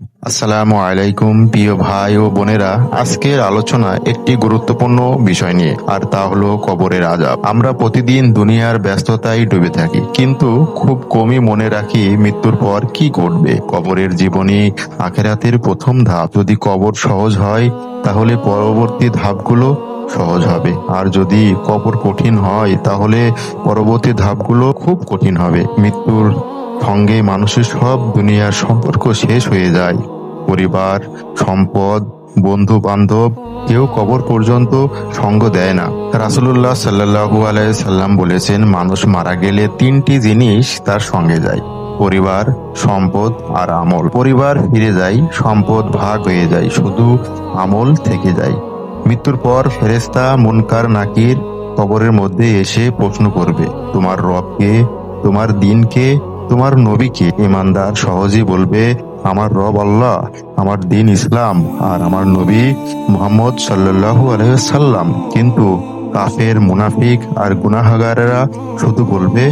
আসসালামু আলাইকুম, প্রিয় ভাই ও বোনেরা। আজকের আলোচনা একটি গুরুত্বপূর্ণ বিষয় নিয়ে, আর তা হলো কবরের আজাব আমরা প্রতিদিন দুনিয়ার ব্যস্ততায় ডুবে থাকি, কিন্তু খুব কমই মনে রাখি মৃত্যুর পর কি ঘটবে। কবরের জীবনী আখেরাতের প্রথম ধাপ। যদি কবর সহজ হয়, তাহলে পরবর্তী ধাপগুলো সহজ হবে। আর যদি কবর কঠিন হয়, তাহলে পরবর্তী ধাপগুলো খুব কঠিন হবে। মৃত্যুর সঙ্গে মানুষের সব দুনিয়ার সম্পর্ক শেষ হয়ে যায়। পরিবার, সম্পদ বন্ধু বান্ধব কেউ কবর পর্যন্ত সঙ্গ দেয় না। রাসুল্লাহ সাল্লাহু সাল্লাম বলেছেন, মানুষ মারা গেলে তিনটি জিনিস তার সঙ্গে যায়। পরিবার, সম্পদ আর আমল। পরিবার ফিরে যায়, সম্পদ ভাগ হয়ে যায়, শুধু আমল থেকে যায়। মৃত্যুর পর ফেরেস্তা মুনকার, নাকির কবরের মধ্যে এসে প্রশ্ন করবে, তোমার রবকে, তোমার দিনকে তোমার নবীকে ইমানদার সহজেই বলবে, আমার রব আল্লাহ, আমার দিন ইসলাম আর আমার নবী মোহাম্মদ সাল্লাল্লাহু আলহাম কিন্তু কাফের, মুনাফিক আর গুনাহাগারেরা শুধু বলবে,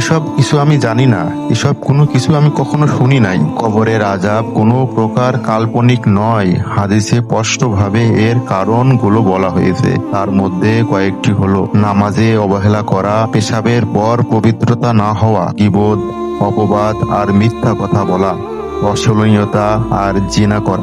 এসব কিছু আমি জানি না, এসব কোনো কিছু আমি কখনো শুনি নাই। কবরের আজাব কোনো প্রকার কাল্পনিক নয়, হাদিসে স্পষ্টভাবে এর কারণগুলো বলা হয়েছে। তার মধ্যে কয়েকটি হলো, নামাজে অবহেলা করা, পেশাবের পর পবিত্রতা না হওয়া কিবোধ অপবাদ আর মিথ্যা কথা বলা অসহনীয়তা আর জিনা করা,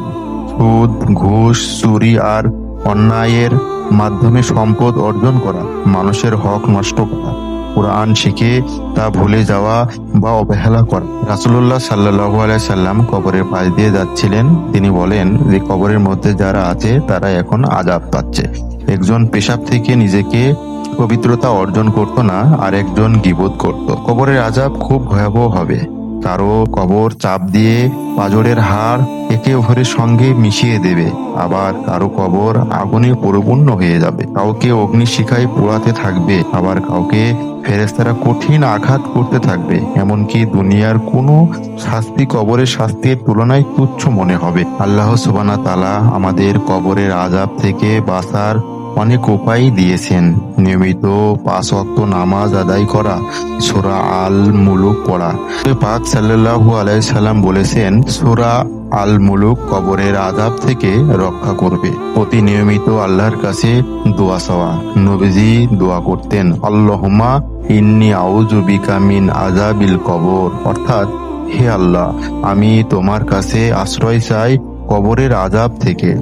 সুদ, ঘুষ, চুরি আর অন্যায়ের মাধ্যমে সম্পদ অর্জন করা, মানুষের হক নষ্ট করা, কোরআন শিখে তা ভুলে যাওয়া বা অবহেলা করা। রাসুল্লাহ সাল্লাহু সাল্লাম কবরের পাশ দিয়ে যাচ্ছিলেন। তিনি বলেন যে, কবরের মধ্যে যারা আছে, তারা এখন আজাব পাচ্ছে। একজন পেশাব থেকে নিজেকে পবিত্রতা অর্জন করত না আর একজন গিবোধ করত। কবরের আজাব খুব ভয়াবহ হবে। কারও কবর চাপ দিয়ে পাজরের হাড় একে অপরের সঙ্গে মিশিয়ে দেবে। আবার কারও কবর আগুনে পরিপূর্ণ হয়ে যাবে। কাউকে অগ্নিশিখায় পোড়াতে থাকবে। আবার কাউকে ফেরেস্তারা কঠিন আঘাত করতে থাকবে। এমনকি দুনিয়ার কোনো শাস্তি কবরের শাস্তির তুলনায় তুচ্ছ মনে হবে। আল্লাহ সুবানা তালা আমাদের কবরের আজাব থেকে বাঁচার অনেক উপায় দিয়েছেন। নিয়মিত পাঁচ অক্ত নামাজ আদায় করা, সোরা আল মুলুক পড়া পাক সাল্লাহু আলাইসাল্লাম বলেছেন, সোরা আল মুলুক কবরের আজাব থেকে রক্ষা করবে। অতি নিয়মিত আল্লাহর কাছে দোয়া চাওয়া। নবীজি দোয়া করতেন আল্লাহমা ইন্নি আউজু বিকা মিন আজাবিল কবর। অর্থাৎ, হে আল্লাহ, আমি তোমার কাছে আশ্রয় চাই কবরের আজাব থেকে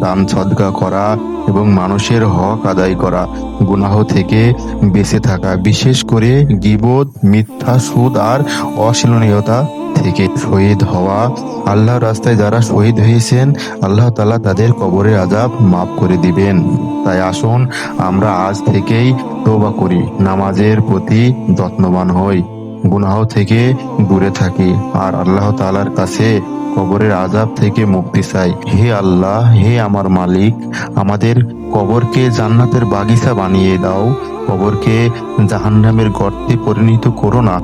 দান সদকা করা এবং মানুষের হক আদায় করা, গুনাহ থেকে বেঁচে থাকা, বিশেষ করে গিবোধ মিথ্যা, সুদ আর অশীলনীয়তা থেকে শহীদ হওয়া। আল্লাহ রাস্তায় যারা শহীদ হয়েছেন, আল্লাহ তালা তাদের কবরের আজাব মাফ করে দিবেন। তাই আসুন আমরা আজ থেকেই তোবা করি, নামাজের প্রতি যত্নবান হই। গুনাহ থেকে দূরে থাকি। আর আল্লাহ তালার কাছে কবরের আজাব থেকে মুক্তি চাই। হে আল্লাহ, হে আমার মালিক, আমাদের কবরকে জান্নাতের বাগিচা বানিয়ে দাও। কবরকে জাহান্নামের গর্তে পরিণত করো না।